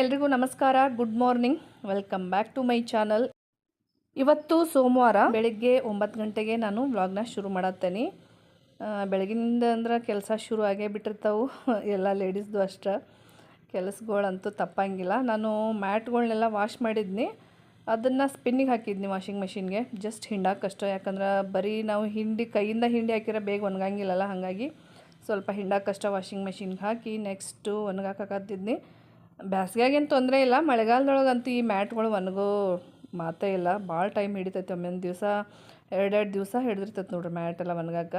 ಎಲ್ರಿಗೂ ನಮಸ್ಕಾರ. Good morning welcome back to my channel ಇವತ್ತು ಸೋಮವಾರ ಬೆಳಿಗ್ಗೆ ಒಂಬತ್ತು ಗಂಟೆಗೆ ನಾನು ವ್ಲಾಗ್ನ ಶುರು ಮಾಡತ್ತೇನೆ. ಬೆಳಗಿನಿಂದ ಅಂದ್ರೆ ಕೆಲಸ ಶುರು ಆಗೇ ಬಿಟ್ಟಿರ್ತಾವೆ. ಎಲ್ಲ ಲೇಡೀಸ್ದು ಅಷ್ಟೇ. ಕೆಲಸಗಳಂತೂ ತಪ್ಪಂಗಿಲ್ಲ. ನಾನು ಮ್ಯಾಟ್ಗಳನ್ನೆಲ್ಲ ವಾಶ್ ಮಾಡಿದ್ನಿ. ಅದನ್ನು ಸ್ಪಿನ್ನಿಗೆ ಹಾಕಿದ್ನಿ ವಾಷಿಂಗ್ ಮೆಷಿನ್ಗೆ ಜಸ್ಟ್ ಹಿಂಡಾಕಷ್ಟ ಯಾಕಂದ್ರೆ ಬರೀ ನಾವು ಹಿಂಡಿ, ಕೈಯಿಂದ ಹಿಂಡಿ ಹಾಕಿರೋ ಬೇಗ ಒಣಗಂಗಿಲ್ಲಲ್ಲ, ಹಾಗಾಗಿ ಸ್ವಲ್ಪ ಹಿಂಡಾಕಷ್ಟ ವಾಷಿಂಗ್ ಮೆಷಿನ್ಗೆ ಹಾಕಿ ನೆಕ್ಸ್ಟು ಒಣಗಾಕತ್ತಿದ್ನಿ ಬ್ಯಾಸ್ಗ್ಯಾಗೇನು ತೊಂದರೆ ಇಲ್ಲ. ಮಳೆಗಾಲದೊಳಗಂತೂ ಈ ಮ್ಯಾಟ್ಗಳು ಒಣಗೋ ಮಾತೇ ಇಲ್ಲ. ಭಾಳ ಟೈಮ್ ಹಿಡಿತೈತೆ. ಒಮ್ಮೊಂದು ದಿವಸ, ಎರಡೆರಡು ದಿವಸ ಹಿಡಿದಿರ್ತೈತೆ ನೋಡ್ರಿ ಮ್ಯಾಟ್ ಎಲ್ಲ ಒಣಗಾಕ.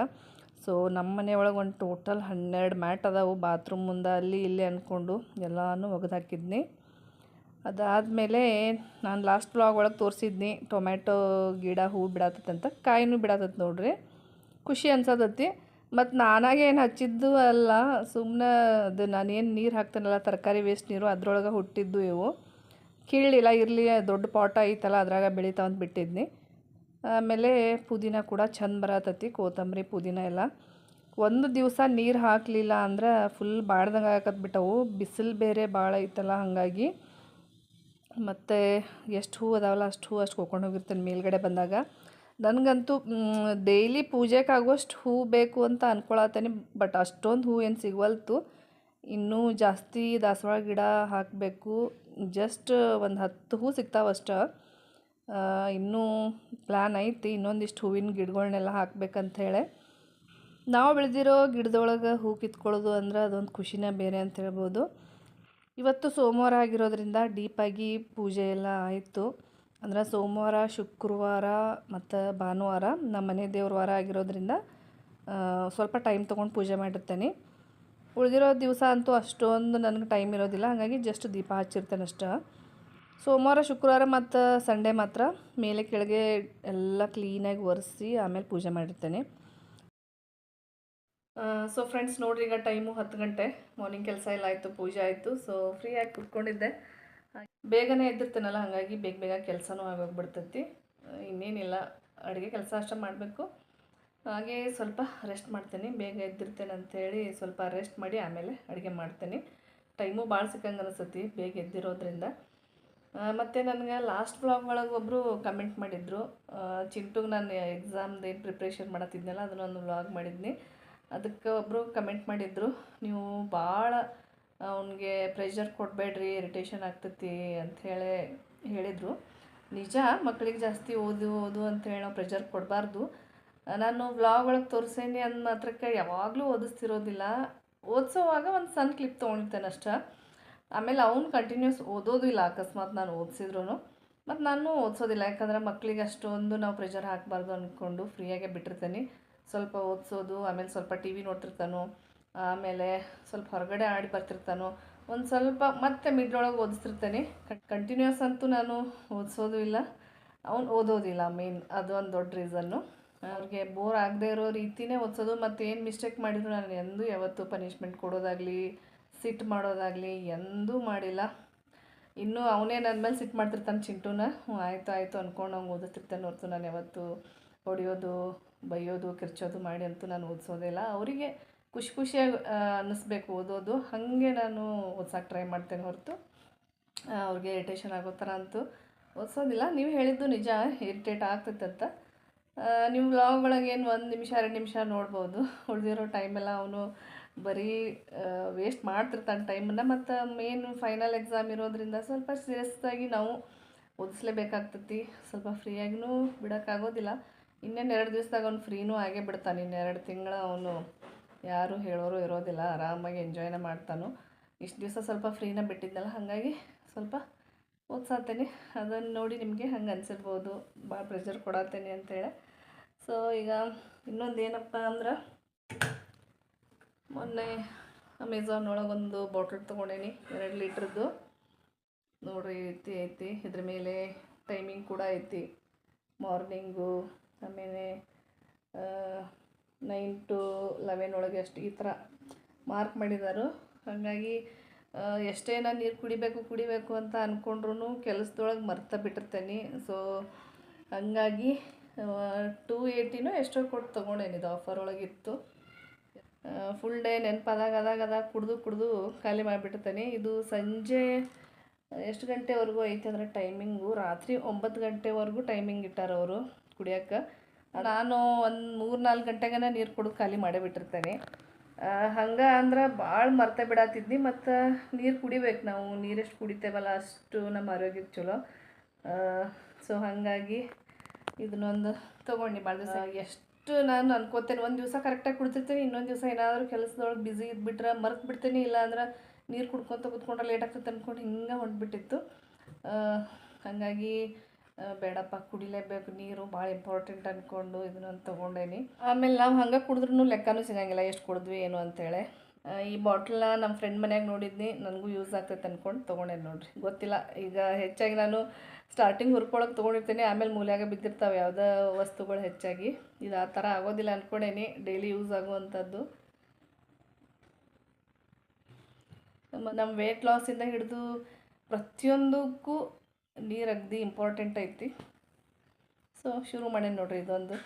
ಸೊ, ನಮ್ಮ ಮನೆಯೊಳಗೆ ಒಂದು ಟೋಟಲ್ ಹನ್ನೆರಡು ಮ್ಯಾಟ್ ಅದಾವು. ಬಾತ್ರೂಮ್ ಮುಂದೆ ಅಲ್ಲಿ ಇಲ್ಲಿ ಅಂದ್ಕೊಂಡು ಎಲ್ಲನೂ ಒಗೆದು ಹಾಕಿದ್ನಿ. ಅದಾದಮೇಲೆ ನಾನು ಲಾಸ್ಟ್ ಬ್ಲಾಗ್ ಒಳಗೆ ತೋರಿಸಿದ್ನಿ. ಟೊಮ್ಯಾಟೊ ಗಿಡ ಹೂ ಬಿಡತ್ತೈತೆ ಕಾಯಿನೂ ಬಿಡತ್ತೈತೆ ನೋಡ್ರಿ. ಖುಷಿ ಅನ್ಸತೈತಿ. ಮತ್ತು ನಾನಾಗೆ ಏನು ಹಚ್ಚಿದ್ದು ಅಲ್ಲ ಸುಮ್ಮನೆ ಅದು ನಾನೇನು ನೀರು ಹಾಕ್ತಾನಲ್ಲ, ತರಕಾರಿ ವೇಸ್ಟ್ ನೀರು ಅದರೊಳಗೆ ಹುಟ್ಟಿದ್ದು ಇವು. ಕೀಳಿಲ್ಲ ಇರಲಿ, ದೊಡ್ಡ ಪಾಟ ಐತಲ್ಲ, ಅದ್ರಾಗ ಬೆಳಿತಾವಂತ ಬಿಟ್ಟಿದ್ನಿ. ಆಮೇಲೆ ಪುದೀನ ಕೂಡ ಚಂದ ಬರತೈತಿ, ಕೊತ್ತಂಬರಿ, ಪುದೀನ ಎಲ್ಲ. ಒಂದು ದಿವಸ ನೀರು ಹಾಕಲಿಲ್ಲ ಅಂದ್ರೆ ಫುಲ್ ಬಾಡ್ದಂಗೆ ಆಗಕತ್ ಬಿಟ್ಟವು. ಬಿಸಿಲು ಬೇರೆ ಭಾಳ ಐತಲ್ಲ, ಹಾಗಾಗಿ. ಮತ್ತು ಎಷ್ಟು ಹೂ ಅದಾವಲ್ಲ, ಅಷ್ಟು ಹೂ ಅಷ್ಟು ಕೊಕೊಂಡು ಹೋಗಿರ್ತೇನೆ ಮೇಲ್ಗಡೆ ಬಂದಾಗ. ನನಗಂತೂ ಡೈಲಿ ಪೂಜೆಗೆ ಆಗೋಷ್ಟು ಹೂ ಬೇಕು ಅಂತ ಅಂದ್ಕೊಳತ್ತೇನೆ ಬಟ್ ಅಷ್ಟೊಂದು ಹೂ ಏನು ಸಿಗವಲ್ತು. ಇನ್ನೂ ಜಾಸ್ತಿ ದಾಸವಾಳ ಗಿಡ ಹಾಕಬೇಕು. ಜಸ್ಟ್ ಒಂದು ಹತ್ತು ಹೂ ಸಿಗ್ತಾವಷ್ಟ ಇನ್ನೂ ಪ್ಲ್ಯಾನ್ ಐತಿ ಇನ್ನೊಂದಿಷ್ಟು ಹೂವಿನ ಗಿಡಗಳನ್ನೆಲ್ಲ ಹಾಕ್ಬೇಕಂತ ಹೇಳಿ ನಾವು ಬೆಳೆದಿರೋ ಗಿಡದೊಳಗೆ ಹೂ ಕಿತ್ಕೊಳ್ಳೋದು ಅಂದ್ರೆ ಅದೊಂದು ಖುಷಿನೇ ಬೇರೆ ಅಂತ ಹೇಳ್ಬೋದು. ಇವತ್ತು ಸೋಮವಾರ ಆಗಿರೋದ್ರಿಂದ ಡೀಪಾಗಿ ಪೂಜೆ ಎಲ್ಲ ಆಯಿತು. ಅಂದ್ರೆ ಸೋಮವಾರ, ಶುಕ್ರವಾರ ಮತ್ತು ಭಾನುವಾರ ನಮ್ಮ ಮನೆ ದೇವ್ರ ವಾರ ಆಗಿರೋದ್ರಿಂದ ಸ್ವಲ್ಪ ಟೈಮ್ ತೊಗೊಂಡು ಪೂಜೆ ಮಾಡಿರ್ತೇನೆ. ಉಳಿದಿರೋ ದಿವಸ ಅಂತೂ ಅಷ್ಟೊಂದು ನನಗೆ ಟೈಮ್ ಇರೋದಿಲ್ಲ, ಹಾಗಾಗಿ ಜಸ್ಟ್ ದೀಪ ಹಚ್ಚಿರ್ತೇನೆ ಅಷ್ಟೇ. ಸೋಮವಾರ, ಶುಕ್ರವಾರ ಮತ್ತು ಸಂಡೇ ಮಾತ್ರ ಮೇಲೆ ಕೆಳಗೆ ಎಲ್ಲ ಕ್ಲೀನಾಗಿ ಒರೆಸಿ ಆಮೇಲೆ ಪೂಜೆ ಮಾಡಿರ್ತೇನೆ. ಸೊ ಫ್ರೆಂಡ್ಸ್ ನೋಡ್ರಿ ಈಗ ಟೈಮು ಹತ್ತು ಗಂಟೆ. ಮಾರ್ನಿಂಗ್ ಕೆಲಸ ಎಲ್ಲ ಆಯಿತು, ಪೂಜೆ ಆಯಿತು ಸೊ ಫ್ರೀಯಾಗಿ ಕುತ್ಕೊಂಡಿದ್ದೆ. ಬೇಗನೆ ಎದ್ದಿರ್ತೇನಲ್ಲ, ಹಾಗಾಗಿ ಬೇಗ ಬೇಗ ಕೆಲಸನೂ ಆಗೋಗ್ಬಿಡ್ತೈತಿ. ಇನ್ನೇನಿಲ್ಲ, ಅಡುಗೆ ಕೆಲಸ ಅಷ್ಟೇ ಮಾಡಬೇಕು. ಹಾಗೆ ಸ್ವಲ್ಪ ರೆಸ್ಟ್ ಮಾಡ್ತೀನಿ, ಬೇಗ ಎದ್ದಿರ್ತೇನೆ ಅಂಥೇಳಿ ಸ್ವಲ್ಪ ರೆಸ್ಟ್ ಮಾಡಿ ಆಮೇಲೆ ಅಡುಗೆ ಮಾಡ್ತೀನಿ. ಟೈಮು ಭಾಳ ಸಿಕ್ಕಂಗೆ ಅನಿಸ್ತೈತಿ ಬೇಗ ಎದ್ದಿರೋದ್ರಿಂದ. ಮತ್ತು ನನಗೆ ಲಾಸ್ಟ್ ಬ್ಲಾಗ್ ಒಳಗೆ ಒಬ್ಬರು ಕಮೆಂಟ್ ಮಾಡಿದರು. ಚಿಂಟುಗೆ ನಾನು ಎಕ್ಸಾಮ್ದು ಏನು ಪ್ರಿಪ್ರೇಷನ್ ಮಾಡತ್ತಿದ್ನಲ್ಲ, ಅದನ್ನೊಂದು ವ್ಲಾಗ್ ಮಾಡಿದ್ನಿ. ಅದಕ್ಕೆ ಒಬ್ಬರು ಕಮೆಂಟ್ ಮಾಡಿದರು, ನೀವು ಭಾಳ ಅವನಿಗೆ ಪ್ರೆಷರ್ ಕೊಡಬೇಡ್ರಿ ಇರಿಟೇಷನ್ ಆಗ್ತೈತಿ ಅಂಥೇಳಿ ಹೇಳಿದರು. ನಿಜ ಮಕ್ಕಳಿಗೆ ಜಾಸ್ತಿ ಓದು ಓದು ಅಂತ ನಾವು ಪ್ರೆಷರ್ ಕೊಡಬಾರ್ದು. ನಾನು ಬ್ಲಾಗ್ ಒಳಗೆ ತೋರಿಸೇನಿ ಅಂದ ಮಾತ್ರಕ್ಕೆ ಯಾವಾಗಲೂ ಓದಿಸ್ತಿರೋದಿಲ್ಲ. ಓದಿಸೋವಾಗ ಒಂದು ಸಣ್ಣ ಕ್ಲಿಪ್ ತೊಗೊಂಡಿರ್ತೇನೆ ಅಷ್ಟೇ. ಆಮೇಲೆ ಅವ್ನು ಕಂಟಿನ್ಯೂಸ್ ಓದೋದು ಇಲ್ಲ, ಅಕಸ್ಮಾತ್ ನಾನು ಓದಿಸಿದ್ರು ಮತ್ತು ನಾನು ಓದಿಸೋದಿಲ್ಲ, ಯಾಕಂದ್ರೆ ಮಕ್ಕಳಿಗೆ ಅಷ್ಟೊಂದು ನಾವು ಪ್ರೆಷರ್ ಹಾಕಬಾರ್ದು ಅಂದ್ಕೊಂಡು ಫ್ರೀಯಾಗೆ ಬಿಟ್ಟಿರ್ತೇನೆ. ಸ್ವಲ್ಪ ಓದಿಸೋದು, ಆಮೇಲೆ ಸ್ವಲ್ಪ ಟಿ ವಿ ನೋಡ್ತಿರ್ತಾನೋ. ಆಮೇಲೆ ಸ್ವಲ್ಪ ಹೊರಗಡೆ ಆಡಿ ಬರ್ತಿರ್ತಾನೋ, ಒಂದು ಸ್ವಲ್ಪ ಮತ್ತೆ ಮಿಡ್ಲೊಳಗೆ ಓದಿಸ್ತಿರ್ತೇನೆ. ಕಂಟಿನ್ಯೂಸ್ ಅಂತೂ ನಾನು ಓದಿಸೋದು ಇಲ್ಲ. ಅವನು ಓದೋದಿಲ್ಲ ಮೇನ್ ಅದು ಒಂದು ದೊಡ್ಡ ರೀಸನ್ನು ಅವ್ರಿಗೆ ಬೋರ್ ಆಗದೆ ಇರೋ ರೀತಿನೇ ಓದಿಸೋದು ಮತ್ತು ಏನು ಮಿಸ್ಟೇಕ್ ಮಾಡಿದ್ರು ನಾನು ಎಂದೂ ಯಾವತ್ತೂ ಪನಿಷ್ಮೆಂಟ್ ಕೊಡೋದಾಗಲಿ ಸಿಟ್ಟು ಮಾಡೋದಾಗಲಿ ಎಂದೂ ಮಾಡಿಲ್ಲ. ಇನ್ನೂ ಅವನೇ ನನ್ನ ಮೇಲೆ ಸಿಟ್ಟು ಮಾಡ್ತಿರ್ತಾನೆ ಚಿಂಟುನ. ಆಯಿತು ಆಯಿತು ಅಂದ್ಕೊಂಡು ಅವ್ನು ಓದಿಸ್ತಿರ್ತಾನೆ ಹೊರತು ನಾನು ಯಾವತ್ತು ಹೊಡೆಯೋದು, ಬೈಯೋದು, ಕಿರ್ಚೋದು ಮಾಡಿ ಅಂತೂ ನಾನು ಓದಿಸೋದಿಲ್ಲ ಅವರಿಗೆ ಖುಷಿ ಖುಷಿಯಾಗಿ ಅನ್ನಿಸ್ಬೇಕು ಓದೋದು. ಹಾಗೆ ನಾನು ಓದ್ಸೋಕೆ ಟ್ರೈ ಮಾಡ್ತೇನೆ ಹೊರತು. ಅವ್ರಿಗೆ ಇರಿಟೇಷನ್ ಆಗೋ ಥರ ಅಂತೂ ಓದಿಸೋದಿಲ್ಲ. ನೀವು ಹೇಳಿದ್ದು ನಿಜ ಇರಿಟೇಟ್ ನೀವು ವ್ಲಾಗ್ ಒಳಗೆ ಏನು ಒಂದು ನಿಮಿಷ, ಎರಡು ನಿಮಿಷ ನೋಡ್ಬೋದು. ಉಳಿದಿರೋ ಟೈಮೆಲ್ಲ ಅವನು ಬರೀ ವೇಸ್ಟ್ ಮಾಡ್ತಿರ್ತಾನೆ ಟೈಮನ್ನು ಮತ್ತು ಮೇನ್ ಫೈನಲ್ ಎಕ್ಸಾಮ್ ಇರೋದ್ರಿಂದ ಸ್ವಲ್ಪ ಸೀರಿಯಸ್ಸಾಗಿ ನಾವು ಓದಿಸ್ಲೇಬೇಕಾಗ್ತೈತಿ. ಸ್ವಲ್ಪ ಫ್ರೀಯಾಗಿಯೂ ಬಿಡೋಕ್ಕಾಗೋದಿಲ್ಲ ಇನ್ನೇನು ಎರಡು ದಿವಸದಾಗ ಅವ್ನು ಫ್ರೀನೂ ಆಗೇ ಬಿಡ್ತಾನೆ. ಇನ್ನೆರಡು ತಿಂಗಳ ಅವನು ಯಾರು ಹೇಳೋರು ಇರೋದಿಲ್ಲ, ಆರಾಮಾಗಿ ಎಂಜಾಯ್ನ ಮಾಡ್ತಾನು. ಇಷ್ಟು ದಿವಸ ಸ್ವಲ್ಪ ಫ್ರೀನ ಬಿಟ್ಟಿದ್ದಲ್ಲ ಹಾಗಾಗಿ ಸ್ವಲ್ಪ ಓದ್ಸಾತೇನೆ. ಅದನ್ನು ನೋಡಿ ನಿಮಗೆ ಹಂಗೆ ಅನಿಸಿರ್ಬೋದು ಭಾಳ ಪ್ರೆಷರ್ ಕೊಡತ್ತೇನೆ ಅಂತೇಳಿ. ಸೊ ಈಗ ಇನ್ನೊಂದು ಏನಪ್ಪ ಅಂದ್ರೆ, ಮೊನ್ನೆ ಅಮೆಝಾನ್ ಒಳಗೊಂದು ಬಾಟಲ್ ತೊಗೊಂಡೇನಿ, ಎರಡು ಲೀಟ್ರದ್ದು. ನೋಡ್ರಿ, ಐತಿ ಐತಿ. ಇದ್ರ ಮೇಲೆ ಟೈಮಿಂಗ್ ಕೂಡ ಐತಿ. ಮಾರ್ನಿಂಗು ಆಮೇಲೆ ನೈನ್ ಟು ಲೆವೆನ್ ಒಳಗೆ ಅಷ್ಟು ಈ ಥರ ಮಾರ್ಕ್ ಮಾಡಿದ್ದಾರೆ ಹಾಗಾಗಿ ಎಷ್ಟೇ ನಾನು ನೀರು ಕುಡಿಬೇಕು ಕುಡಿಬೇಕು ಅಂತ ಅಂದ್ಕೊಂಡ್ರೂ ಕೆಲಸದೊಳಗೆ ಮರ್ತ ಬಿಟ್ಟಿರ್ತೇನೆ. ಸೊ ಹಂಗಾಗಿ ಟೂ ಏಯ್ಟಿನೂ ಎಷ್ಟೋ ಕೊಟ್ಟು ತೊಗೊಂಡೇನಿದು ಆಫರ್ ಒಳಗಿತ್ತು ಫುಲ್ ಡೇ ನೆನಪಾದಾಗ, ಅದಾಗ ಅದಾಗ ಕುಡಿದು ಕುಡಿದು ಖಾಲಿ ಮಾಡಿಬಿಟ್ಟಿರ್ತೇನೆ. ಇದು ಸಂಜೆ ಎಷ್ಟು ಗಂಟೆವರೆಗೂ ಐತೆ ಅಂದ್ರೆ ಟೈಮಿಂಗು ರಾತ್ರಿ ಒಂಬತ್ತು ಗಂಟೆವರೆಗೂ ಟೈಮಿಂಗ್ ಇಟ್ಟಾರವರು ಅವರು ಕುಡಿಯೋಕೆ ನಾನು ಒಂದು ಮೂರು ನಾಲ್ಕು ಗಂಟೆಗನ ನೀರು ಕುಡಿದು ಖಾಲಿ ಮಾಡೇ ಬಿಟ್ಟಿರ್ತೇನೆ. ಹಂಗೆ ಅಂದ್ರೆ ಭಾಳ ಮರ್ತೆ ಬಿಡಾತಿದ್ನಿ ಮತ್ತು ನೀರು ಕುಡಿಬೇಕು ನಾವು. ನೀರೆಷ್ಟು ಕುಡಿತೇವಲ್ಲ ಅಷ್ಟು ನಮ್ಮ ಆರೋಗ್ಯಕ್ಕೆ ಚಲೋ. ಸೊ ಹಾಗಾಗಿ ಇದನ್ನೊಂದು ತೊಗೊಂಡು ಭಾಳ ದಿವಸ. ಎಷ್ಟು ನಾನು ಅನ್ಕೋತೇನೆ ಒಂದು ದಿವಸ ಕರೆಕ್ಟಾಗಿ ಕುಡ್ತಿರ್ತೀನಿ ಇನ್ನೊಂದು ದಿವಸ ಏನಾದರೂ ಕೆಲಸದೊಳಗೆ ಬ್ಯುಸಿ ಇದ್ಬಿಟ್ರೆ ಮರ್ತು ಬಿಡ್ತೀನಿ ಇಲ್ಲ ಅಂದ್ರೆ ನೀರು ಕುಡ್ಕೊತ ಕುತ್ಕೊಂಡ್ರೆ ಲೇಟ್ ಆಗ್ತದೆ ಅಂದ್ಕೊಂಡು ಹಿಂಗೆ ಹೊಂಟ್ಬಿಟ್ಟಿತ್ತು. ಹಾಗಾಗಿ ಬೇಡಪ್ಪ, ಕುಡಿಲೇಬೇಕು ನೀರು, ಭಾಳ ಇಂಪಾರ್ಟೆಂಟ್ ಅಂದ್ಕೊಂಡು ಇದನ್ನೊಂದು ತೊಗೊಂಡೇನಿ. ಆಮೇಲೆ ನಾವು ಹಂಗೆ ಕುಡಿದ್ರೂ ಲೆಕ್ಕನೂ ಸಿಗಂಗಿಲ್ಲ, ಎಷ್ಟು ಕುಡಿದ್ವಿ, ಏನು ಅಂತೇಳಿ. ಈ ಬಾಟ್ಲನ್ನ ನಮ್ಮ ಫ್ರೆಂಡ್ ಮನೆಯಾಗ ನೋಡಿದ್ನಿ, ನನಗೂ ಯೂಸ್ ಆಗ್ತೈತೆ ಅಂದ್ಕೊಂಡು ತೊಗೊಂಡೇನಿ ನೋಡಿರಿ. ಗೊತ್ತಿಲ್ಲ, ಈಗ ಹೆಚ್ಚಾಗಿ ನಾನು ಸ್ಟಾರ್ಟಿಂಗ್ ಹುರ್ಕೊಳಕ್ಕೆ ತೊಗೊಂಡಿರ್ತೀನಿ, ಆಮೇಲೆ ಮೂಲೆಯಾಗ ಬಿದ್ದಿರ್ತಾವೆ ಯಾವುದೋ ವಸ್ತುಗಳು ಹೆಚ್ಚಾಗಿ. ಇದು ಆ ಥರ ಆಗೋದಿಲ್ಲ ಅಂದ್ಕೊಂಡೇನಿ ಡೈಲಿ ಯೂಸ್ ಆಗುವಂಥದ್ದು. ನಮ್ಮ ನಮ್ಮ ವೆಯ್ಟ್ ಲಾಸಿಂದ ಹಿಡಿದು ಪ್ರತಿಯೊಂದಕ್ಕೂ ನೀರು ಅಗ್ದಿ ಇಂಪಾರ್ಟೆಂಟ್ ಐತಿ. ಸೊ ಶುರು ಮಾಡೇನಿ ನೋಡ್ರಿ ಇದೊಂದು.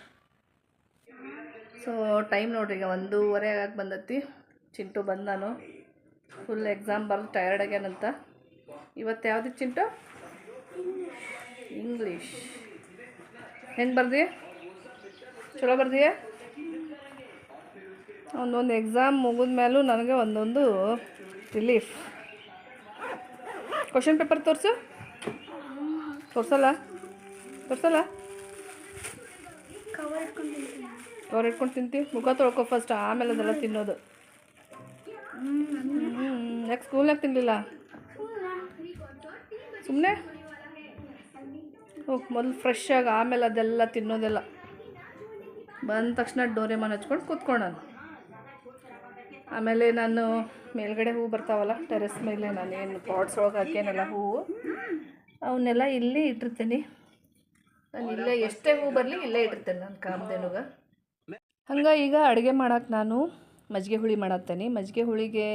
ಸೊ ಟೈಮ್ ನೋಡ್ರಿ ಈಗ ಒಂದೂವರೆ ಆಗಕ್ಕೆ ಬಂದೈತಿ. ಚಿಂಟು ಬಂದ ನಾನು ಫುಲ್ ಎಕ್ಸಾಮ್ ಬರೆದು ಟಯರ್ಡ್ ಆಗ್ಯಾನಂತ ಇವತ್ತು ಯಾವುದು ಚಿಂಟು? ಇಂಗ್ಲೀಷ್ ಹೆಂಗೆ ಬರ್ದಿ? ಚಲೋ ಬರ್ದಿಯಾ ಒಂದೊಂದು ಎಕ್ಸಾಮ್ ಮುಗಿದ ಮೇಲೂ ನನಗೆ ಒಂದೊಂದು ರಿಲೀಫ್ ಕ್ವಶನ್ ಪೇಪರ್ ತೋರಿಸು. ತೋರ್ಸಲ್ಲ? ತೋರ್ಸಲ್ಲ? ಕವರ್ ಇಟ್ಕೊಂಡು ತಿಂತೀವಿ ಮುಖ ತೊಳ್ಕೊ ಫಸ್ಟ್ ಆಮೇಲೆ ಅದೆಲ್ಲ ತಿನ್ನೋದು. ಹ್ಞೂ ಯಾಕೆ ಸ್ಕೂಲ್ನಾಗ ತಿನ್ನಲಿಲ್ಲ ಸುಮ್ಮನೆ ಓಹ್ ಮೊದಲು ಫ್ರೆಶ್ ಆಗಿ ಆಮೇಲೆ ಅದೆಲ್ಲ ತಿನ್ನೋದೆಲ್ಲ. ಬಂದ ತಕ್ಷಣ ಡೋರೆಮಾನ್ ಹಚ್ಕೊಂಡು ಕೂತ್ಕೊಂಡನು ಆಮೇಲೆ ನಾನು ಮೇಲ್ಗಡೆ ಹೂವು ಬರ್ತಾವಲ್ಲ ಟೆರೆಸ್ ಮೇಲೆ ನಾನೇನು ಏನು ಪಾಟ್ಸ್ ಒಳಗೆ ಹಾಕೇನಲ್ಲ ಹೂವು. ಅವನ್ನೆಲ್ಲ ಇಲ್ಲಿ ಇಟ್ಟಿರ್ತೀನಿ. ನಾನು ಇಲ್ಲೇ ಎಷ್ಟೇ ಹೂ ಬರಲಿ ಇಲ್ಲೇ ಇಟ್ಟಿರ್ತೇನೆ ನಾನು ಕಾಮಧೇನುಗ. ಹಂಗೆ ಈಗ ಅಡುಗೆ ಮಾಡಕ್ಕೆ ನಾನು ಮಜ್ಜಿಗೆ ಹುಳಿ ಮಾಡತ್ತೇನೆ ಮಜ್ಜಿಗೆ ಹುಳಿಗೆ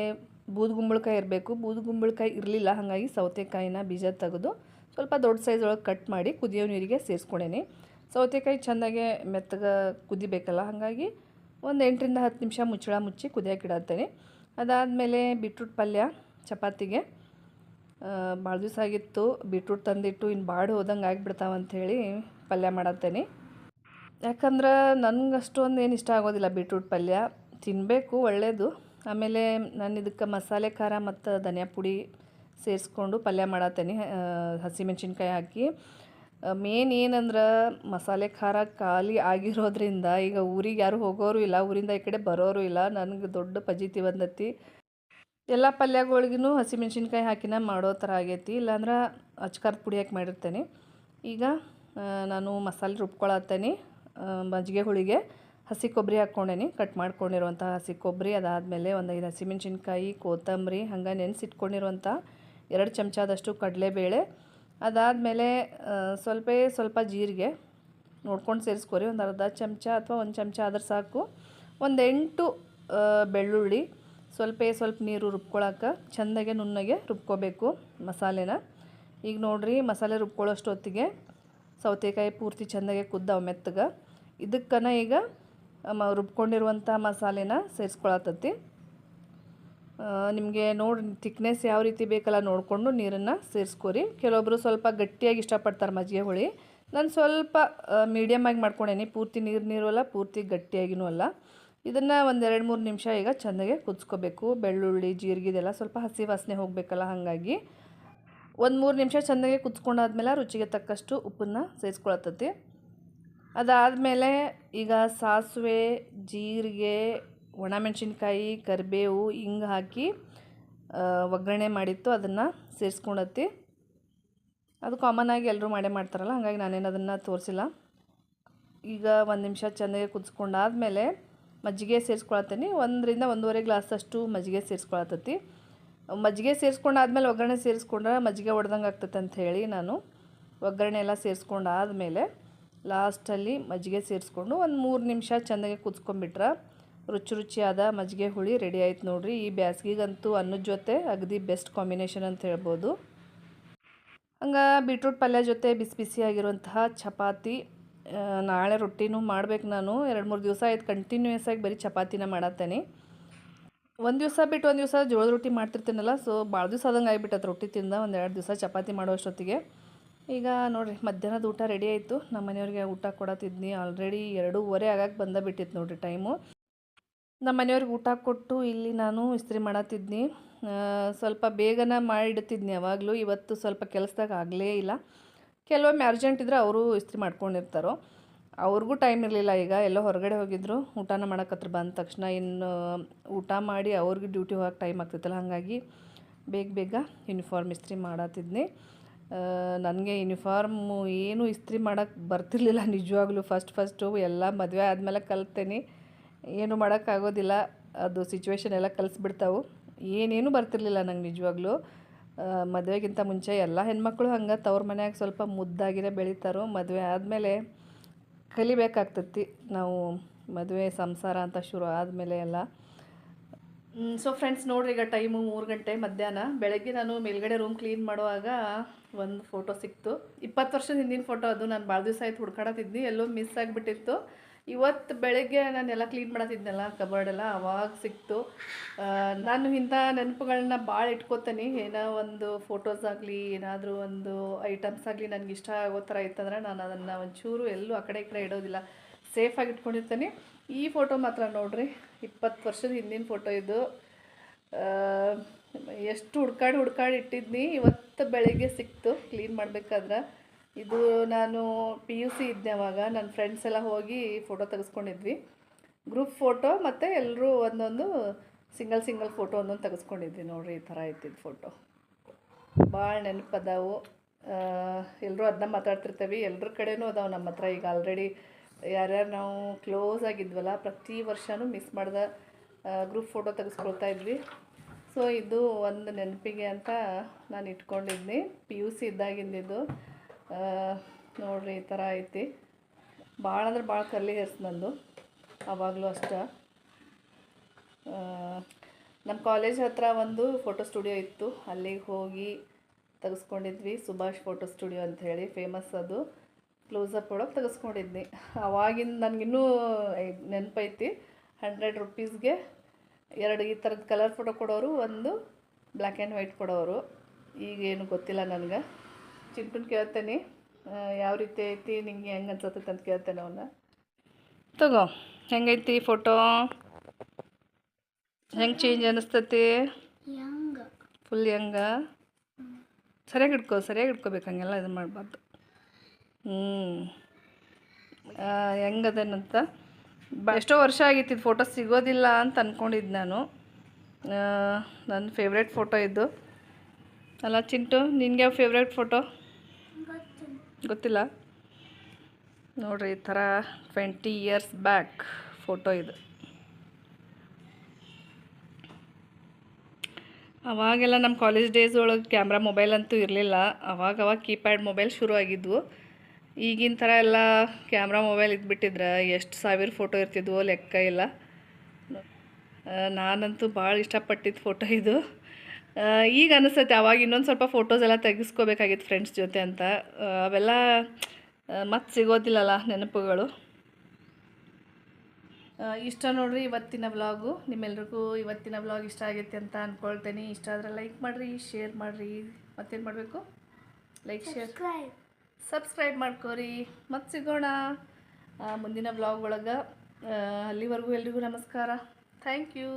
ಬೂದುಗುಂಬಳಕಾಯಿ ಇರಬೇಕು. ಬೂದುಗುಂಬಳಕಾಯಿ ಇರಲಿಲ್ಲ, ಹಾಗಾಗಿ ಸೌತೆಕಾಯಿನ ಬೀಜ ತೆಗೆದು ಸ್ವಲ್ಪ ದೊಡ್ಡ ಸೈಜ್ ಒಳಗೆ ಕಟ್ ಮಾಡಿ ಕುದಿಯೋ ನೀರಿಗೆ ಸೇರಿಸ್ಕೊಂಡೇನಿ. ಸೌತೆಕಾಯಿ ಚೆಂದಾಗೆ ಮೆತ್ತಗೆ ಕುದಿಬೇಕಲ್ಲ, ಹಾಗಾಗಿ ಒಂದು ಎಂಟರಿಂದ ಹತ್ತು ನಿಮಿಷ ಮುಚ್ಚಳ ಮುಚ್ಚಿ ಕುದಿಯೋಕೆ ಇಡತ್ತೇನೆ ಅದಾದಮೇಲೆ ಬೀಟ್ರೂಟ್ ಪಲ್ಯ, ಚಪಾತಿಗೆ. ಭಾಳ ದಿವಸ ಆಗಿತ್ತು ಬೀಟ್ರೂಟ್ ತಂದಿಟ್ಟು ಇನ್ನು ಬಾಡಿ ಹೋದಂಗೆ ಆಗಿಬಿಡ್ತಾವ ಅಂಥೇಳಿ ಪಲ್ಯ ಮಾಡತ್ತೇನೆ. ಯಾಕಂದ್ರೆ ನನಗೆ ಅಷ್ಟೊಂದು ಏನು ಇಷ್ಟ ಆಗೋದಿಲ್ಲ ಬೀಟ್ರೂಟ್ ಪಲ್ಯ. ತಿನ್ನಬೇಕು ಒಳ್ಳೆಯದು ಆಮೇಲೆ ನಾನು ಇದಕ್ಕೆ ಮಸಾಲೆ ಖಾರ ಮತ್ತು ಧನಿಯಾ ಪುಡಿ ಸೇರಿಸ್ಕೊಂಡು ಪಲ್ಯ ಮಾಡತ್ತೇನೆ ಹಸಿಮೆಣ್ಸಿನ್ಕಾಯಿ ಹಾಕಿ. ಮೇನ್ ಏನಂದ್ರೆ ಮಸಾಲೆ ಖಾರ ಖಾಲಿ ಆಗಿರೋದ್ರಿಂದ ಈಗ ಊರಿಗೆ ಯಾರು ಹೋಗೋರು ಇಲ್ಲ, ಊರಿಂದ ಈ ಕಡೆ ಬರೋರು ಇಲ್ಲ, ನನಗೆ ದೊಡ್ಡ ಪಜೀತಿ ಬಂದತಿ. ಎಲ್ಲ ಪಲ್ಯಗಳಿಗೂ ಹಸಿಮೆಣ್ಸಿನ್ಕಾಯಿ ಹಾಕಿನ ಮಾಡೋ ಥರ ಆಗೈತಿ, ಇಲ್ಲಾಂದ್ರೆ ಅಚ್ಕಾರದ ಪುಡಿ ಹಾಕಿ ಮಾಡಿರ್ತೇನೆ. ಈಗ ನಾನು ಮಸಾಲೆ ರುಬ್ಕೊಳತ್ತೇನೆ. ಮಜ್ಜಿಗೆ ಹುಳಿಗೆ ಹಸಿ ಕೊಬ್ಬರಿ ಹಾಕ್ಕೊಂಡೇನಿ. ಕಟ್ ಮಾಡ್ಕೊಂಡಿರುವಂಥ ಹಸಿ ಕೊಬ್ಬರಿ, ಅದಾದಮೇಲೆ ಒಂದು ಐದು ಹಸಿಮೆಣ್ಸಿನ್ಕಾಯಿ, ಕೊತ್ತಂಬರಿ, ಹಂಗೆ ನೆನೆಸಿಟ್ಕೊಂಡಿರುವಂಥ ಎರಡು ಚಮಚದಷ್ಟು ಕಡಲೆಬೇಳೆ, ಅದಾದಮೇಲೆ ಸ್ವಲ್ಪ ಸ್ವಲ್ಪ ಜೀರಿಗೆ ನೋಡ್ಕೊಂಡು ಸೇರಿಸ್ಕೊರಿ. ಒಂದು ಅರ್ಧ ಚಮಚ ಅಥವಾ ಒಂದು ಚಮಚ ಆದ್ರೆ ಸಾಕು. ಒಂದು ಎಂಟು ಬೆಳ್ಳುಳ್ಳಿ ಸ್ವಲ್ಪ ಸ್ವಲ್ಪ ನೀರು ರುಬ್ಕೊಳಕ್ಕೆ ಚೆಂದಾಗೆ ನುಣ್ಣಗೆ ರುಬ್ಕೋಬೇಕು ಮಸಾಲೆನ. ಈಗ ನೋಡಿರಿ ಮಸಾಲೆ ರುಬ್ಕೊಳ್ಳೋಷ್ಟು ಹೊತ್ತಿಗೆ ಸೌತೆಕಾಯಿ ಪೂರ್ತಿ ಚೆಂದಾಗೆ ಕುದ್ದಾವ ಮೆತ್ತಗೆ. ಇದಕ್ಕನ ಈಗ ಮ ರುಬ್ಕೊಂಡಿರುವಂಥ ಮಸಾಲೆನ ಸೇರಿಸ್ಕೊಳತತಿ. ನಿಮಗೆ ನೋಡಿ ತಿಕ್ನೆಸ್ ಯಾವ ರೀತಿ ಬೇಕಲ್ಲ ನೋಡಿಕೊಂಡು ನೀರನ್ನು ಸೇರಿಸ್ಕೊರಿ. ಕೆಲವೊಬ್ಬರು ಸ್ವಲ್ಪ ಗಟ್ಟಿಯಾಗಿ ಇಷ್ಟಪಡ್ತಾರೆ ಮಜ್ಜಿಗೆ ಹುಳಿ. ನಾನು ಸ್ವಲ್ಪ ಮೀಡಿಯಮ್ ಆಗಿ ಮಾಡ್ಕೊಂಡೇನಿ. ಪೂರ್ತಿ ನೀರು ನೀರು ಅಲ್ಲ, ಪೂರ್ತಿ ಗಟ್ಟಿಯಾಗಿನೂ ಅಲ್ಲ. ಇದನ್ನು ಒಂದು ಎರಡು ಮೂರು ನಿಮಿಷ ಈಗ ಚೆನ್ನಾಗೆ ಕುದಿಸ್ಕೋಬೇಕು. ಬೆಳ್ಳುಳ್ಳಿ, ಜೀರಿಗೆ ಇದೆಲ್ಲ ಸ್ವಲ್ಪ ಹಸಿ ವಾಸನೆ ಹೋಗಬೇಕಲ್ಲ ಹಾಗಾಗಿ. ಒಂದು ಮೂರು ನಿಮಿಷ ಚೆನ್ನಾಗಿ ಕುದಿಸ್ಕೊಂಡಾದ್ಮೇಲೆ ರುಚಿಗೆ ತಕ್ಕಷ್ಟು ಉಪ್ಪನ್ನು ಸೇರಿಸ್ಕೊಳತತಿ ಅದಾದಮೇಲೆ ಈಗ ಸಾಸಿವೆ, ಜೀರಿಗೆ, ಒಣಮೆಣಸಿನ್ಕಾಯಿ, ಕರಿಬೇವು ಹಿಂಗೆ ಹಾಕಿ ಒಗ್ಗರಣೆ ಮಾಡಿತ್ತು ಅದನ್ನು ಸೇರಿಸ್ಕೊಂಡತ್ತಿ. ಅದು ಕಾಮನ್ ಆಗಿ ಎಲ್ಲರೂ ಮಾಡೇ ಮಾಡ್ತಾರಲ್ಲ, ಹಾಗಾಗಿ ನಾನೇನು ಅದನ್ನು ತೋರಿಸಿಲ್ಲ. ಈಗ ಒಂದು ನಿಮಿಷ ಚೆನ್ನಾಗಿ ಕುದಿಸ್ಕೊಂಡಾದ್ಮೇಲೆ ಮಜ್ಜಿಗೆ ಸೇರಿಸ್ಕೊಳತ್ತೀನಿ. ಒಂದರಿಂದ ಒಂದೂವರೆ ಗ್ಲಾಸಷ್ಟು ಮಜ್ಜಿಗೆ ಸೇರಿಸ್ಕೊಳತತಿ ಮಜ್ಜಿಗೆ ಸೇರಿಸ್ಕೊಂಡಾದ್ಮೇಲೆ ಒಗ್ಗರಣೆ ಸೇರಿಸ್ಕೊಂಡ್ರೆ ಮಜ್ಜಿಗೆ ಒಡ್ದಂಗೆ ಆಗ್ತೈತೆ ಅಂತ ಹೇಳಿ ನಾನು ಒಗ್ಗರಣೆ ಎಲ್ಲ ಸೇರಿಸ್ಕೊಂಡಾದ್ಮೇಲೆ ಲಾಸ್ಟಲ್ಲಿ ಮಜ್ಜಿಗೆ ಸೇರಿಸ್ಕೊಂಡು ಒಂದು ಮೂರು ನಿಮಿಷ ಚೆನ್ನಾಗಿ ಕುದಿಸ್ಕೊಂಡ್ಬಿಟ್ರೆ ರುಚಿ ರುಚಿಯಾದ ಮಜ್ಜಿಗೆ ಹುಳಿ ರೆಡಿ ಆಯ್ತು ನೋಡಿರಿ. ಈ ಬ್ಯಾಸ್ಗಿಗಂತೂ ಅನ್ನದ ಜೊತೆ ಅಗದಿ ಬೆಸ್ಟ್ ಕಾಂಬಿನೇಷನ್ ಅಂತ ಹೇಳ್ಬೋದು. ಹಂಗೆ ಬೀಟ್ರೂಟ್ ಪಲ್ಯ ಜೊತೆ ಬಿಸಿ ಬಿಸಿಯಾಗಿರುವಂತಹ ಚಪಾತಿ ನಾಳೆ ರೊಟ್ಟಿನೂ ಮಾಡ್ಬೇಕು ನಾನು. ಎರಡು ಮೂರು ದಿವಸ ಆಯ್ತು ಕಂಟಿನ್ಯೂಯಸ್ ಆಗಿ ಬರೀ ಚಪಾತಿನ ಮಾಡತ್ತೇನೆ. ಒಂದು ದಿವಸ ಬಿಟ್ಟು ಒಂದು ದಿವಸ ಜೋಳದ ರೊಟ್ಟಿ ಮಾಡ್ತಿರ್ತೀನಲ್ಲ ಸೊ ಭಾಳ ದಿವಸ ಆದಂಗೆ ಆಗಿಬಿಟ್ಟು ರೊಟ್ಟಿ ತಿಂದ ಒಂದು ಎರಡು ದಿವಸ ಚಪಾತಿ ಮಾಡೋಷ್ಟೊತ್ತಿಗೆ. ಈಗ ನೋಡಿರಿ, ಮಧ್ಯಾಹ್ನದ ಊಟ ರೆಡಿ ಆಯಿತು. ನಮ್ಮ ಮನೆಯವ್ರಿಗೆ ಊಟ ಕೊಡತ್ತಿದ್ನಿ. ಆಲ್ರೆಡಿ ಎರಡೂವರೆ ಆಗಕ್ಕೆ ಬಂದ ಬಿಟ್ಟಿತ್ತು ನೋಡಿರಿ ಟೈಮು ನಮ್ಮ ಮನೆಯವ್ರಿಗೆ ಊಟ ಕೊಟ್ಟು ಇಲ್ಲಿ ನಾನು ಇಸ್ತ್ರಿ ಮಾಡತ್ತಿದ್ನಿ. ಸ್ವಲ್ಪ ಬೇಗನೆ ಮಾಡಿಡ್ತಿದ್ನಿ ಯಾವಾಗಲೂ. ಇವತ್ತು ಸ್ವಲ್ಪ ಕೆಲಸದಾಗ ಆಗಲೇ ಇಲ್ಲ. ಕೆಲವೊಮ್ಮೆ ಅರ್ಜೆಂಟ್ ಇದ್ದರೆ ಅವರು ಇಸ್ತ್ರಿ ಮಾಡ್ಕೊಂಡಿರ್ತಾರೋ, ಅವ್ರಿಗೂ ಟೈಮ್ ಇರಲಿಲ್ಲ. ಈಗ ಎಲ್ಲೋ ಹೊರಗಡೆ ಹೋಗಿದ್ರು, ಊಟನ ಹತ್ರ ಬಂದ ತಕ್ಷಣ ಇನ್ನು ಊಟ ಮಾಡಿ ಅವ್ರಿಗೆ ಡ್ಯೂಟಿ ಹೋಗೋಕೆ ಟೈಮ್ ಆಗ್ತಿತ್ತಲ್ಲ, ಹಾಗಾಗಿ ಬೇಗ ಬೇಗ ಯೂನಿಫಾರ್ಮ್ ಇಸ್ತ್ರಿ ಮಾಡತ್ತಿದ್ನಿ ನನಗೆ ಯೂನಿಫಾರ್ಮು ಏನು ಇಸ್ತ್ರಿ ಮಾಡೋಕ್ಕೆ ಬರ್ತಿರ್ಲಿಲ್ಲ, ನಿಜವಾಗ್ಲೂ ಫಸ್ಟ್ ಫಸ್ಟು ಎಲ್ಲ ಮದುವೆ ಆದಮೇಲೆ ಕಲ್ತೇನೆ. ಏನು ಮಾಡೋಕ್ಕಾಗೋದಿಲ್ಲ ಅದು ಸಿಚುವೇಶನ್ ಎಲ್ಲ ಕಲಿಸ್ಬಿಡ್ತಾವು. ಏನೇನು ಬರ್ತಿರ್ಲಿಲ್ಲ ನಂಗೆ ನಿಜವಾಗ್ಲೂ. ಮದುವೆಗಿಂತ ಮುಂಚೆ ಎಲ್ಲ ಹೆಣ್ಮಕ್ಳು ಹಂಗೆ ತವ್ರ ಮನ್ಯಾಗ ಸ್ವಲ್ಪ ಮುದ್ದಾಗಿರೇ ಬೆಳಿತಾರೋ ಮದುವೆ ಆದಮೇಲೆ ಕಲಿಬೇಕಾಗ್ತತಿ. ನಾವು ಮದುವೆ ಸಂಸಾರ ಅಂತ ಶುರು ಆದಮೇಲೆ ಎಲ್ಲ. ಸೊ ಫ್ರೆಂಡ್ಸ್ ನೋಡ್ರಿ ಈಗ ಟೈಮು ಮೂರು ಗಂಟೆ ಮಧ್ಯಾಹ್ನ. ಬೆಳಗ್ಗೆ ನಾನು ಮೇಲ್ಗಡೆ ರೂಮ್ ಕ್ಲೀನ್ ಮಾಡುವಾಗ ಒಂದು ಫೋಟೋ ಸಿಕ್ತು. ಇಪ್ಪತ್ತು ವರ್ಷದ ಹಿಂದಿನ ಫೋಟೋ ಅದು. ನಾನು ಭಾಳ ದಿವಸ ಆಯ್ತು ಹುಡ್ಕಾಡತ್ತಿದ್ನಿ ಎಲ್ಲೋ ಮಿಸ್ ಆಗಿಬಿಟ್ಟಿತ್ತು. ಇವತ್ತು ಬೆಳಗ್ಗೆ ನಾನೆಲ್ಲ ಕ್ಲೀನ್ ಮಾಡತ್ತಿದ್ನಲ್ಲ ಕಬರ್ಡ್ ಎಲ್ಲ ಅವಾಗ ಸಿಕ್ತು. ನಾನು ಇಂಥ ನೆನಪುಗಳನ್ನ ಭಾಳ ಇಟ್ಕೋತೀನಿ. ಏನೋ ಒಂದು ಫೋಟೋಸ್ ಆಗಲಿ, ಏನಾದರೂ ಒಂದು ಐಟಮ್ಸ್ ಆಗಲಿ ನನಗೆ ಇಷ್ಟ ಆಗೋ ಥರ ಇತ್ತಂದ್ರೆ ನಾನು ಅದನ್ನು ಒಂಚೂರು ಎಲ್ಲೂ ಆ ಕಡೆ ಈ ಕಡೆ ಇಡೋದಿಲ್ಲ. ಸೇಫಾಗಿ ಇಟ್ಕೊಂಡಿರ್ತೀನಿ. ಈ ಫೋಟೋ ಮಾತ್ರ ನೋಡಿರಿ. ಇಪ್ಪತ್ತು ವರ್ಷದ ಹಿಂದಿನ ಫೋಟೋ ಇದು. ಎಷ್ಟು ಹುಡ್ಕಾಡಿ ಹುಡ್ಕಾಡಿ ಇಟ್ಟಿದ್ನಿ. ಇವತ್ತು ಬೆಳಗ್ಗೆ ಸಿಕ್ತು. ಕ್ಲೀನ್ ಮಾಡಬೇಕಾದ್ರೆ. ಇದು ನಾನು ಪಿ ಯು ಸಿ ಇದ್ದವಾಗ ನನ್ನ ಫ್ರೆಂಡ್ಸ್ ಎಲ್ಲ ಹೋಗಿ ಫೋಟೋ ತೆಗೆಸ್ಕೊಂಡಿದ್ವಿ. ಗ್ರೂಪ್ ಫೋಟೋ ಮತ್ತು ಎಲ್ಲರೂ ಒಂದೊಂದು ಸಿಂಗಲ್ ಸಿಂಗಲ್ ಫೋಟೋ ಒಂದೊಂದು ತೆಗೆಸ್ಕೊಂಡಿದ್ವಿ ನೋಡಿರಿ ಈ ಥರ ಇದ್ದಿದ್ದು ಫೋಟೋ ಭಾಳ ನೆನಪದಾವು ಎಲ್ಲರೂ ಅದನ್ನ ಮಾತಾಡ್ತಿರ್ತೇವೆ. ಎಲ್ಲರ ಕಡೆನೂ ಅದಾವೆ ನಮ್ಮ ಹತ್ರ. ಈಗ ಆಲ್ರೆಡಿ ಯಾರ್ಯಾರು ನಾವು ಕ್ಲೋಸ್ ಆಗಿದ್ವಲ್ಲ, ಪ್ರತಿ ವರ್ಷವೂ ಮಿಸ್ ಮಾಡ್ದ ಗ್ರೂಪ್ ಫೋಟೋ ತೆಗೆಸ್ಕೊಳ್ತಾ ಇದ್ವಿ. ಸೊ ಇದು ಒಂದು ನೆನಪಿಗೆ ಅಂತ ನಾನು ಇಟ್ಕೊಂಡಿದ್ನಿ. ಪಿ ಯು ಸಿ ಇದ್ದಾಗಿಂದಿದ್ದು. ನೋಡ್ರಿ ಈ ಥರ ಐತಿ. ಭಾಳ ಅಂದ್ರೆ ಭಾಳ ಕರ್ಲಿ ಹೇರ್ಸ್ ನಂದು, ಆವಾಗಲೂ ಅಷ್ಟ. ನಮ್ಮ ಕಾಲೇಜ್ ಹತ್ರ ಒಂದು ಫೋಟೋ ಸ್ಟುಡಿಯೋ ಇತ್ತು. ಅಲ್ಲಿಗೆ ಹೋಗಿ ತೆಗೆಸ್ಕೊಂಡಿದ್ವಿ. ಸುಭಾಷ್ ಫೋಟೋ ಸ್ಟುಡಿಯೋ ಅಂತ ಹೇಳಿ ಫೇಮಸ್ ಅದು. ಕ್ಲೋಸಪ್ ಒಳಗೆ ತೆಗೆಸ್ಕೊಂಡಿದ್ನಿ. ಅವಾಗಿಂದ ನನಗಿನ್ನೂ ನೆನಪೈತಿ. ಹಂಡ್ರೆಡ್ ರುಪೀಸ್ಗೆ ಎರಡು ಈ ಥರದ ಕಲರ್ ಫೋಟೋ ಕೊಡೋರು, ಒಂದು ಬ್ಲ್ಯಾಕ್ ಆ್ಯಂಡ್ ವೈಟ್ ಕೊಡೋರು. ಈಗೇನು ಗೊತ್ತಿಲ್ಲ ನನಗೆ. ಚಿಂಟುನ್ ಕೇಳ್ತೇನೆ. ಯಾವ ರೀತಿ ಐತಿ ನಿಂಗೆ ಹೆಂಗೆ ಅನ್ಸತ್ತೈತೆ ಅಂತ ಕೇಳ್ತೇನೆ ಅವನ್ನ ತಗೋ ಹೆಂಗೈತಿ ಫೋಟೋ ಹೆಂಗೆ ಚೇಂಜ್ ಅನ್ನಿಸ್ತತಿ ಯಂಗ್ ಫುಲ್ ಹೆಂಗ? ಸರಿಯಾಗಿ ಇಟ್ಕೋ ಸರಿಯಾಗಿ ಇಟ್ಕೋಬೇಕು ಹಂಗೆಲ್ಲ ಇದು ಮಾಡಬಾರ್ದು. ಹ್ಞೂ ಹೆಂಗದೇನಂತ ಬ ಎಷ್ಟೋ ವರ್ಷ ಆಗಿತ್ತು ಇದು ಫೋಟೋ ಸಿಗೋದಿಲ್ಲ ಅಂತ ಅಂದ್ಕೊಂಡಿದ್ದು ನಾನು. ನನ್ನ ಫೇವ್ರೇಟ್ ಫೋಟೋ ಇದು. ಅಲ್ಲ ಚಿಂಟು ನಿನಗೆ ಯಾವ ಫೇವ್ರೇಟ್ ಫೋಟೋ ಗೊತ್ತಿಲ್ಲ. ನೋಡ್ರಿ ಈ ಥರ ಟ್ವೆಂಟಿ ಇಯರ್ಸ್ ಬ್ಯಾಕ್ ಫೋಟೋ ಇದು. ಅವಾಗೆಲ್ಲ ನಮ್ಮ ಕಾಲೇಜ್ ಡೇಸ್ ಒಳಗೆ ಕ್ಯಾಮ್ರಾ ಮೊಬೈಲ್ ಅಂತೂ ಇರಲಿಲ್ಲ. ಅವಾಗ ಅವಾಗ ಕೀಪ್ಯಾಡ್ ಮೊಬೈಲ್ ಶುರು ಆಗಿದ್ವು. ಈಗಿನ ಥರ ಎಲ್ಲ ಕ್ಯಾಮ್ರಾ ಮೊಬೈಲ್ ಇದ್ಬಿಟ್ಟಿದ್ರೆ ಎಷ್ಟು ಸಾವಿರ ಫೋಟೋ ಇರ್ತಿದ್ವು ಲೆಕ್ಕ ಇಲ್ಲ. ನಾನಂತೂ ಭಾಳ ಇಷ್ಟಪಟ್ಟಿದ್ದು ಫೋಟೋ ಇದು. ಈಗ ಅನಿಸುತ್ತೆ ಅವಾಗ ಇನ್ನೊಂದು ಸ್ವಲ್ಪ ಫೋಟೋಸ್ ಎಲ್ಲ ತೆಗೆಸ್ಕೋಬೇಕಾಗಿತ್ತು ಫ್ರೆಂಡ್ಸ್ ಜೊತೆ ಅಂತ. ಅವೆಲ್ಲ ಮತ್ತೆ ಸಿಗೋದಿಲ್ಲಲ್ಲ ನೆನಪುಗಳು. ಇಷ್ಟ ನೋಡ್ರಿ ಇವತ್ತಿನ ವ್ಲಾಗು ನಿಮ್ಮೆಲ್ರಿಗೂ ಇವತ್ತಿನ ವ್ಲಾಗ್ ಇಷ್ಟ ಆಗೈತೆ ಅಂತ ಅಂದ್ಕೊಳ್ತೇನೆ ಇಷ್ಟ ಆದರೆ ಲೈಕ್ ಮಾಡಿರಿ ಶೇರ್ ಮಾಡಿರಿ. ಮತ್ತೇನು ಮಾಡಬೇಕು? ಲೈಕ್ ಶೇರ್ ಸಬ್ಸ್ಕ್ರೈಬ್ ಸಬ್ಸ್ಕ್ರೈಬ್ ಮಾಡ್ಕೋರಿ. ಮತ್ತೆ ಸಿಗೋಣ. ಮುಂದಿನ ವ್ಲಾಗ್ ಒಳಗೆ. ಅಲ್ಲಿವರೆಗೂ ಎಲ್ರಿಗೂ ನಮಸ್ಕಾರ. Thank you